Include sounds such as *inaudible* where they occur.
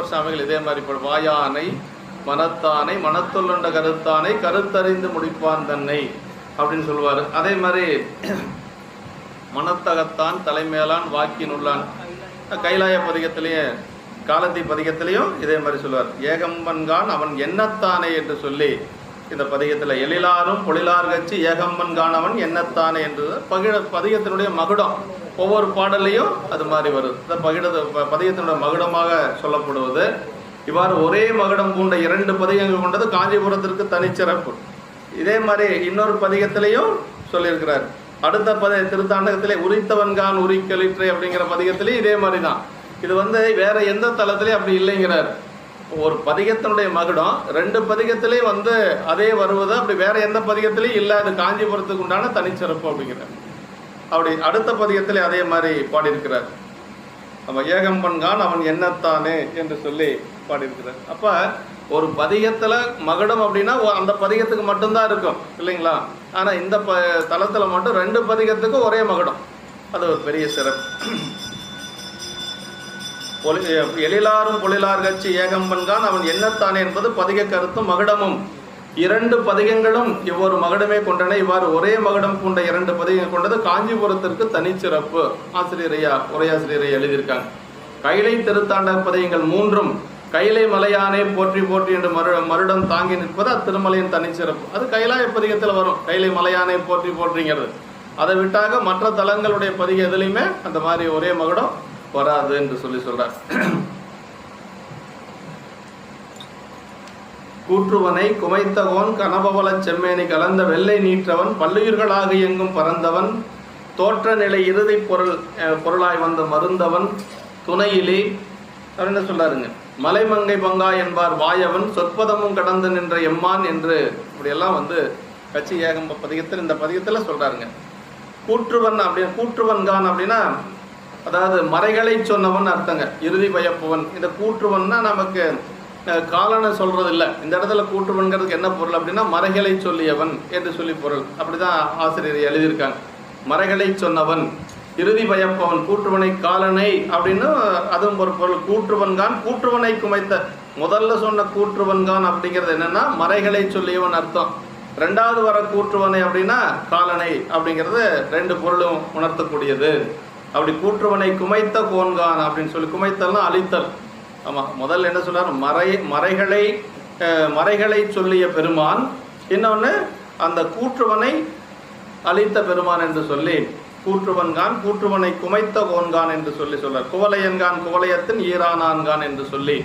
சாமிகள் இதே மாதிரி இப்போ வாயானை மனத்தானை மனத்துள்ளுண்ட கருத்தானை கருத்தறிந்து முடிப்பான் தன்னை அப்படின்னு சொல்லுவார். அதே மாதிரி *clears throat* மனத்தகத்தான் தலைமையிலான் வாக்கின் உள்ளான் கைலாய பதிகத்திலேயே காலத்தி பதிகத்திலையும் இதே மாதிரி சொல்லுவார். ஏகம்பன்கான் அவன் எண்ணத்தானே என்று சொல்லி இந்த பதிகத்தில் எழிலாரும் பொழிலார் கட்சி ஏகம்பன்கான் அவன் எண்ணத்தானே என்று பகிழ பதிகத்தினுடைய மகுடம். ஒவ்வொரு பாடலையும் அது மாதிரி வருது இந்த பகிட ப- மகுடமாக சொல்லப்படுவது. இவ்வாறு ஒரே மகுடம் கொண்ட இரண்டு பதிகங்கள் கொண்டது காஞ்சிபுரத்திற்கு தனிச்சிறப்பு இதே மாதிரி இன்னொரு பதிகத்திலையும் சொல்லியிருக்கிறார். அடுத்த பத திருத்தாண்டகத்திலே உரித்தவன்கான் உரிக்கலிற்றை அப்படிங்கிற பதிகத்திலையும் இதே மாதிரி தான் இது வந்து வேற எந்த தளத்திலையும் அப்படி இல்லைங்கிறார். ஒரு பதிகத்தினுடைய மகுடம் ரெண்டு பதிகத்திலையும் வந்து அதே வருவது அப்படி வேற எந்த பதிகத்திலையும் இல்லை அது காஞ்சிபுரத்துக்கு உண்டான தனிச்சிறப்பு அப்படிங்கிறார். அப்படி அடுத்த பதியத்தில் அதே மாதிரி பாடியிருக்கிறார். அவன் ஏகம்பன்கான் அவன் என்னத்தானே என்று சொல்லி பாடியிருக்கிறார். அப்போ ஒரு பதிகத்தில் மகுடம் அப்படின்னா அந்த பதிகத்துக்கு மட்டும்தான் இருக்கும் இல்லைங்களா? ஆனால் இந்த ப தளத்தில் மட்டும் ரெண்டு பதிகத்துக்கும் ஒரே மகுடம். அது ஒரு பெரிய சிறப்பு. பொலி- எழிலாரும் பொழிலார் கட்சி ஏகம்பன்கான் அவன் என்னத்தானே என்பது பதிக கருத்தும் மகுடமும். இரண்டு பதிகங்களும் இவ்வொரு மகடமே கொண்டன. இவ்வாறு ஒரே மகடம் கொண்ட இரண்டு பதிகங்கள் கொண்டது காஞ்சிபுரத்திற்கு தனிச்சிறப்பு. ஆசிரியரையா உரையாசிரியரை எழுதியிருக்காங்க. கைலை திருத்தாண்ட பதிகங்கள் மூன்றும் கைலை மலையானே போற்றி போற்றி என்று மரு மருடம் தாங்கி நிற்பது அத்திருமலையின் தனிச்சிறப்பு. அது கைலாய பதிகத்தில் வரும். கைலை மலையானே போற்றி போற்றிங்கிறது. அதை விட்டாக மற்ற தலங்களுடைய பதிகம் எதுலையுமே அந்த மாதிரி ஒரே மகுடம் வராது என்று சொல்லி சொல்கிறார் கூற்றுவனை குமைத்தகோன் கனபவளச் செம்மேனி கலந்த வெள்ளை நீற்றவன் பல்லுயிர்களாக எங்கும் பறந்தவன் தோற்ற நிலை இறுதி பொருள் பொருளாய் வந்த மருந்தவன் துணையிலே என்ன சொல்றாருங்க மலைமங்கை பங்கா என்பார் வாயவன் சொற்பதமும் கடந்து நின்ற எம்மான் என்று இப்படியெல்லாம் வந்து கட்சி ஏகம்ப பதிகத்தில் இந்த பதிகத்தில் சொல்றாருங்க. கூற்றுவன் அப்படின்னு கூற்றுவன்கான் அப்படின்னா அதாவது மறைகளை சொன்னவன் அர்த்தங்க இறுதி பயப்புவன் இந்த கூற்றுவன்னா நமக்கு காலனை சொல்கிறது இல்லை இந்த இடத்துல கூற்றுவன்கிறதுக்கு என்ன பொருள் அப்படின்னா மறைகளை சொல்லியவன் என்று சொல்லி பொருள். அப்படி தான் ஆசிரியர் எழுதியிருக்காங்க. மறைகளை சொன்னவன். இறுதி பயப்பவன் கூற்றுவனை காலனை அப்படின்னு அதுவும் ஒரு பொருள். கூற்றுவன்கான் கூற்றுவனை குமைத்த. முதல்ல சொன்ன கூற்றுவன்கான் அப்படிங்கிறது என்னென்னா மறைகளை சொல்லியவன் அர்த்தம். ரெண்டாவது வர கூற்றுவனை அப்படின்னா காலனை அப்படிங்கிறது ரெண்டு பொருளும் உணர்த்தக்கூடியது. அப்படி கூற்றுவனை குமைத்த கோன்கான் அப்படின்னு சொல்லி குமைத்தல்னா அழித்தல். ஆமாம் முதல்ல என்ன சொன்னார்? மறை மறைகளை மறைகளை சொல்லிய பெருமான். இன்னொன்று அந்த கூற்றுவனை அழித்த பெருமான் என்று சொல்லி கூற்றுவன்கான் கூற்றுவனை குமைத்த கோன்கான் என்று சொல்லி சொல்றார் குவலையன்கான் குவலையத்தின் ஈரானான்கான் என்று சொல்லி.